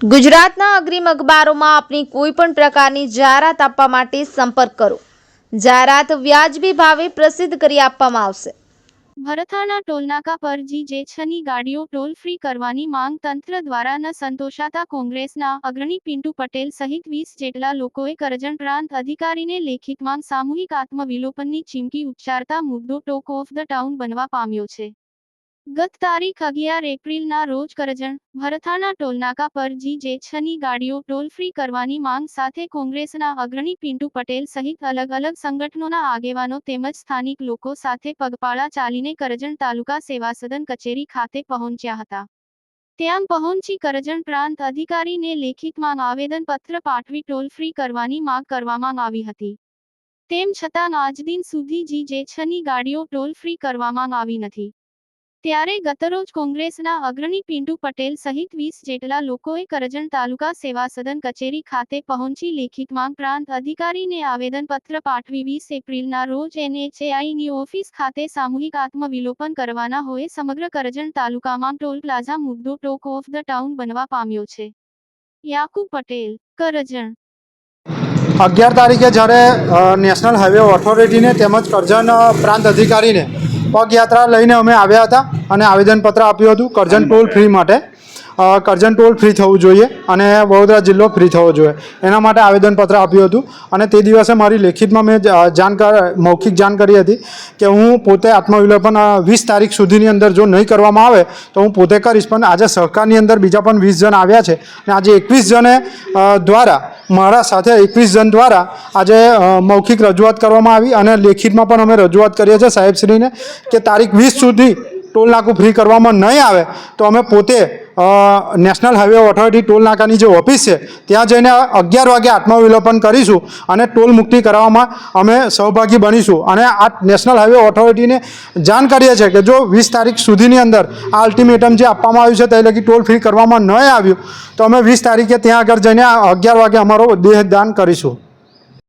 ગુજરાતના અગ્રીમ અખબારોમાં આપની કોઈ પણ પ્રકારની જાહેરાત આપવા માટે સંપર્ક કરો. જાહેરાત વ્યાજબી ભાવે પ્રસિદ્ધ કરી આપવામાં આવશે. ભરથાણા ટોલનાકા પર જી જે છની ગાડીઓ ટોલ ફ્રી કરવાની માંગ તંત્ર દ્વારા ન સંતોષાતા કોંગ્રેસના અગ્રણી પિન્ટુ પટેલ સહિત વીસ જેટલા લોકોએ કરજણ પ્રાંત અધિકારીને લેખિતમાં સામૂહિક આત્મવિલોપનની ચીમકી ઉચ્ચારતા મુદ્દો ટોક ઓફ ધ ટાઉન બનવા પામ્યો છે. ગત તારીખ અગિયાર એપ્રિલના રોજ કરજણ, ભરથાના ટોલનાકા પર જી જે છની ગાડીઓ ટોલ ફ્રી કરવાની માંગ સાથે કોંગ્રેસના અગ્રણી પિન્ટુ પટેલ સહિત અલગ અલગ સંગઠનોના આગેવાનો તેમજ સ્થાનિક લોકો સાથે પગપાળા ચાલીને કરજણ તાલુકા સેવાસદન કચેરી ખાતે પહોંચ્યા હતા. ત્યાં પહોંચી કરજણ પ્રાંત અધિકારીને લેખિતમાં આવેદનપત્ર પાઠવી ટોલ ફ્રી કરવાની માંગ કરવામાં આવી હતી. તેમ છતાં આજ દિન સુધી જી જે છની ગાડીઓ ટોલ ફ્રી કરવામાં આવી નથી. ત્યારે ગતરોજ કોંગ્રેસના અગ્રણી પિન્ટુ પટેલ સહિત વીસ જેટલા લોકોએ કરજણ તાલુકા સેવા સદન કચેરી ખાતે પહોંચી લેખિતમાં પ્રાંત અધિકારીને આવેદનપત્ર પાઠવી વીસ એપ્રિલના રોજ એનએચએઆઈની ઓફિસ ખાતે સામૂહિક આત્મવિલોપન કરવાના હોય સમગ્ર કરજણ તાલુકામાં ટોલ પ્લાઝા મુદ્દો ટોક ઓફ ધ ટાઉન બનવા પામ્યો છે. યાકુબ પટેલ, કરજણ. અગિયાર તારીખે જ્યારે નેશનલ હાઈવે ઓથોરિટીને તેમજ કરજણ પ્રાંત અધિકારીને પગયાત્રા લઈને અમે આવ્યા હતા અને આવેદનપત્ર આપ્યું હતું કરજણ ટોલ ફ્રી માટે. કરજન કરજણ ટોલ ફ્રી થવું જોઈએ અને વડોદરા જિલ્લો ફ્રી થવો જોઈએ. એના માટે આવેદનપત્ર આપ્યું હતું અને તે દિવસે મારી લેખિતમાં મેં જાણકાર મૌખિક જાણ કરી હતી કે હું પોતે આત્મવિલોપન વીસ તારીખ સુધીની અંદર જો નહીં કરવામાં આવે તો હું પોતે કરીશ. પણ આજે સહકારની અંદર બીજા પણ વીસ જણ આવ્યા છે અને આજે એકવીસ જણે દ્વારા મારા સાથે એકવીસ જણ દ્વારા આજે મૌખિક રજૂઆત કરવામાં આવી અને લેખિતમાં પણ અમે રજૂઆત કરીએ છીએ સાહેબશ્રીને કે તારીખ વીસ સુધી ટોલ નાકું ફ્રી કરવામાં નહીં આવે, તો અમે પોતે નેશનલ હાઈવે ઓથોરિટી ટોલ નાકાની જે ઓફિસ છે, ત્યાં જઈને અગિયાર વાગે આત્મવિલોપન કરીશું અને ટોલ મુક્તિ કરાવવામાં અમે સહભાગી બનીશું. અને આ નેશનલ હાઈવે ઓથોરિટીને જાણ કરીએ છીએ કે જો વીસ તારીખ સુધીની અંદર આ અલ્ટિમેટમ જે આપવામાં આવ્યું છે તે લગી ટોલ ફ્રી કરવામાં નહીં આવ્યું, તો અમે વીસ તારીખે ત્યાં આગળ જઈને અગિયાર વાગે અમારો દેહદાન કરીશું.